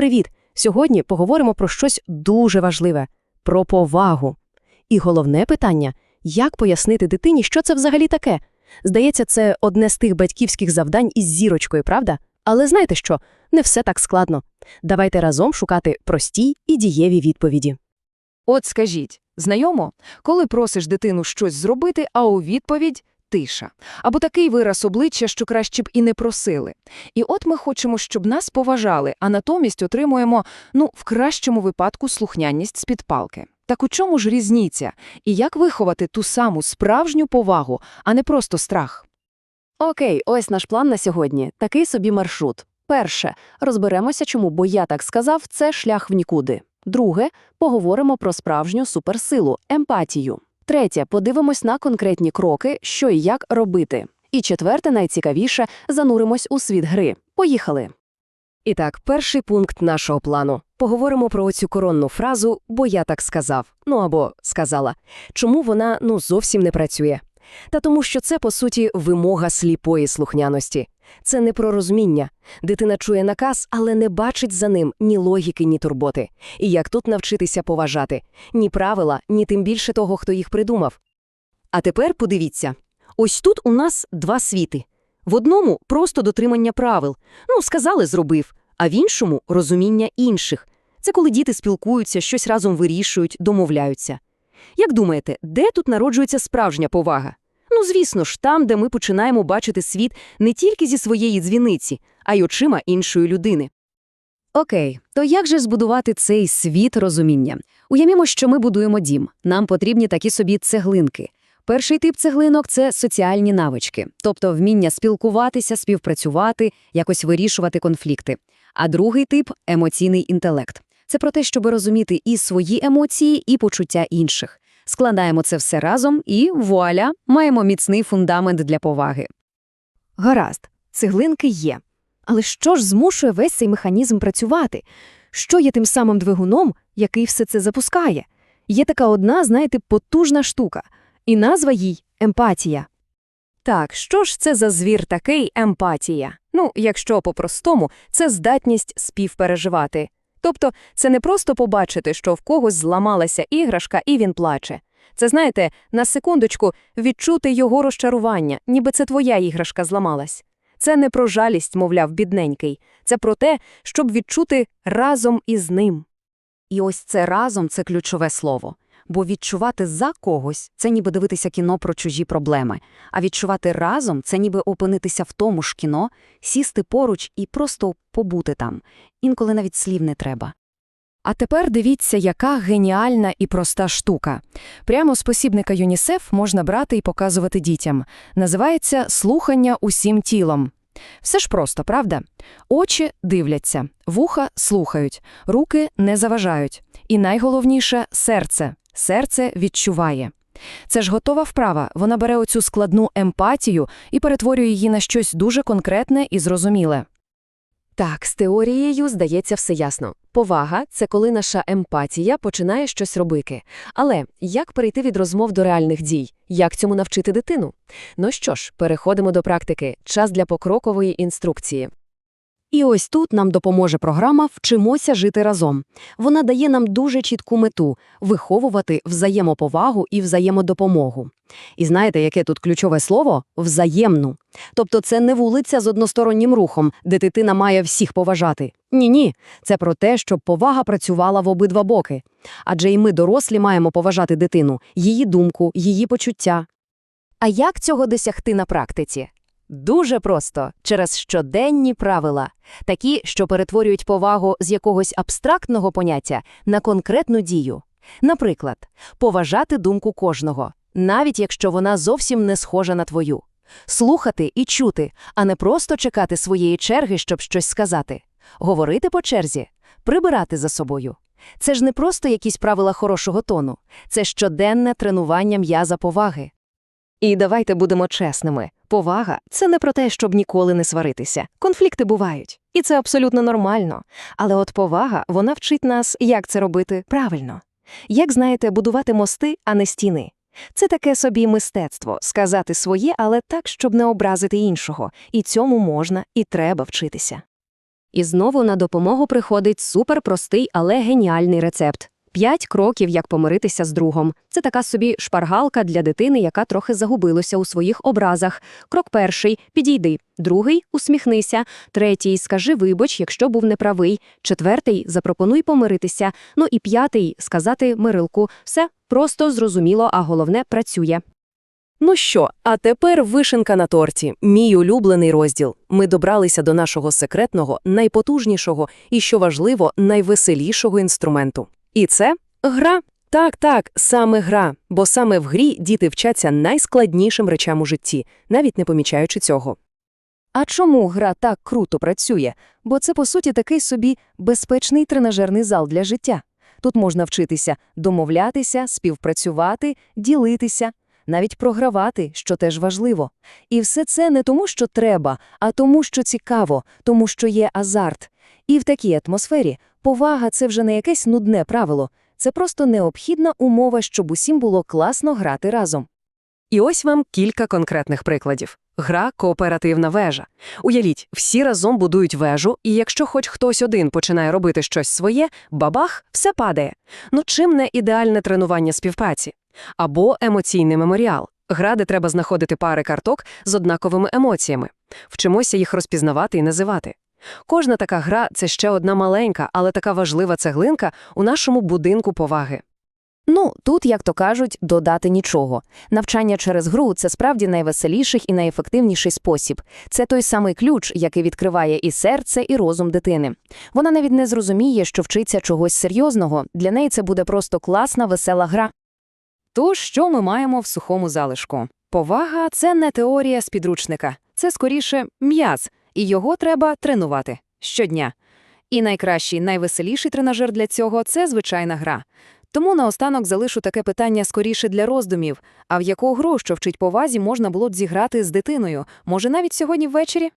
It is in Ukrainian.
Привіт! Сьогодні поговоримо про щось дуже важливе про повагу. І головне питання як пояснити дитині, що це взагалі таке? Здається, це одне з тих батьківських завдань із зірочкою, правда? Але знаєте що? Не все так складно. Давайте разом шукати прості і дієві відповіді. От скажіть, знайомо, коли просиш дитину щось зробити, а у відповідь тиша. Або такий вираз обличчя, що краще б і не просили. І от ми хочемо, щоб нас поважали, а натомість отримуємо, ну, в кращому випадку, слухняність з-під палки. Так у чому ж різниця? І як виховати ту саму справжню повагу, а не просто страх? Окей, ось наш план на сьогодні. Такий собі маршрут. Перше, розберемося, чому бо я так сказав, це шлях в нікуди. Друге, поговоримо про справжню суперсилу емпатію. Третє, подивимось на конкретні кроки, що і як робити. І четверте, найцікавіше, зануримось у світ гри. Поїхали. І так, перший пункт нашого плану. Поговоримо про оцю коронну фразу «бо я так сказав», ну або сказала. Чому вона ну зовсім не працює? Та тому, що це, по суті, вимога сліпої слухняності. Це не про розуміння. Дитина чує наказ, але не бачить за ним ні логіки, ні турботи. І як тут навчитися поважати? Ні правила, ні тим більше того, хто їх придумав. А тепер подивіться. Ось тут у нас два світи. В одному – просто дотримання правил. Ну, сказали, зробив. А в іншому – розуміння інших. Це коли діти спілкуються, щось разом вирішують, домовляються. Як думаєте, де тут народжується справжня повага? Ну, звісно ж, там, де ми починаємо бачити світ не тільки зі своєї дзвіниці, а й очима іншої людини. Окей, то як же збудувати цей світ розуміння? Уявімо, що ми будуємо дім. Нам потрібні такі собі цеглинки. Перший тип цеглинок це соціальні навички, тобто вміння спілкуватися, співпрацювати, якось вирішувати конфлікти. А другий тип емоційний інтелект. Це про те, щоб розуміти і свої емоції, і почуття інших. Складаємо це все разом і, вуаля, маємо міцний фундамент для поваги. Гаразд, цеглинки є. Але що ж змушує весь цей механізм працювати? Що є тим самим двигуном, який все це запускає? Є така одна, знаєте, потужна штука, і назва їй емпатія. Так, що ж це за звір такий емпатія? Ну, якщо по-простому, це здатність співпереживати. Тобто це не просто побачити, що в когось зламалася іграшка і він плаче. Це, знаєте, на секундочку відчути його розчарування, ніби це твоя іграшка зламалась. Це не про жалість, мовляв, бідненький. Це про те, щоб відчути разом із ним. І ось це разом це ключове слово. Бо відчувати за когось це ніби дивитися кіно про чужі проблеми, а відчувати разом це ніби опинитися в тому ж кіно, сісти поруч і просто побути там. Інколи навіть слів не треба. А тепер дивіться, яка геніальна і проста штука. Прямо з посібника ЮНІСЕФ можна брати і показувати дітям. Називається «Слухання усім тілом». Все ж просто, правда? Очі дивляться, вуха слухають, руки не заважають. І найголовніше – серце. Серце відчуває. Це ж готова вправа, вона бере оцю складну емпатію і перетворює її на щось дуже конкретне і зрозуміле. Так, з теорією, здається, все ясно. Повага – це коли наша емпатія починає щось робити. Але як перейти від розмов до реальних дій? Як цьому навчити дитину? Ну що ж, переходимо до практики. Час для покрокової інструкції. І ось тут нам допоможе програма «Вчимося жити разом». Вона дає нам дуже чітку мету – виховувати взаємоповагу і взаємодопомогу. І знаєте, яке тут ключове слово? Взаємну. Тобто це не вулиця з одностороннім рухом, де дитина має всіх поважати. Ні-ні, це про те, щоб повага працювала в обидва боки. Адже і ми, дорослі, маємо поважати дитину, її думку, її почуття. А як цього досягти на практиці? Дуже просто через щоденні правила, такі, що перетворюють повагу з якогось абстрактного поняття на конкретну дію. Наприклад, поважати думку кожного, навіть якщо вона зовсім не схожа на твою, слухати і чути, а не просто чекати своєї черги, щоб щось сказати, говорити по черзі, прибирати за собою. Це ж не просто якісь правила хорошого тону, це щоденне тренування м'яза поваги. І давайте будемо чесними. Повага це не про те, щоб ніколи не сваритися. Конфлікти бувають, і це абсолютно нормально. Але от повага вона вчить нас, як це робити правильно. Як знаєте, будувати мости, а не стіни. Це таке собі мистецтво сказати своє, але так, щоб не образити іншого. І цьому можна і треба вчитися. І знову на допомогу приходить суперпростий, але геніальний рецепт. П'ять кроків, як помиритися з другом. Це така собі шпаргалка для дитини, яка трохи загубилася у своїх образах. Крок перший – підійди. Другий – усміхнися. Третій – скажи вибач, якщо був неправий. Четвертий – запропонуй помиритися. Ну і п'ятий – сказати мирилку. Все просто, зрозуміло, а головне – працює. Ну що, а тепер вишенка на торті, мій улюблений розділ. Ми добралися до нашого секретного, найпотужнішого і, що важливо, найвеселішого інструменту. І це гра. Так, так, саме гра, бо саме в грі діти вчаться найскладнішим речам у житті, навіть не помічаючи цього. А чому гра так круто працює? Бо це, по суті, такий собі безпечний тренажерний зал для життя. Тут можна вчитися домовлятися, співпрацювати, ділитися, навіть програвати, що теж важливо. І все це не тому, що треба, а тому, що цікаво, тому що є азарт. І в такій атмосфері повага – це вже не якесь нудне правило, це просто необхідна умова, щоб усім було класно грати разом. І ось вам кілька конкретних прикладів. Гра кооперативна вежа. Уявіть, всі разом будують вежу, і якщо хоч хтось один починає робити щось своє, бабах, все падає. Ну чим не ідеальне тренування співпраці? Або емоційний меморіал. Гра, де треба знаходити пари карток з однаковими емоціями. Вчимося їх розпізнавати і називати. Кожна така гра – це ще одна маленька, але така важлива цеглинка у нашому будинку поваги. Ну, тут, як то кажуть, додати нічого. Навчання через гру – це справді найвеселіший і найефективніший спосіб. Це той самий ключ, який відкриває і серце, і розум дитини. Вона навіть не зрозуміє, що вчиться чогось серйозного, для неї це буде просто класна, весела гра. Тож, що ми маємо в сухому залишку? Повага – це не теорія з підручника, це скоріше м'яз, і його треба тренувати щодня. І найкращий, найвеселіший тренажер для цього – це звичайна гра. Тому наостанок залишу таке питання скоріше для роздумів. А в яку гру, що вчить повазі, можна було б зіграти з дитиною? Може, навіть сьогодні ввечері?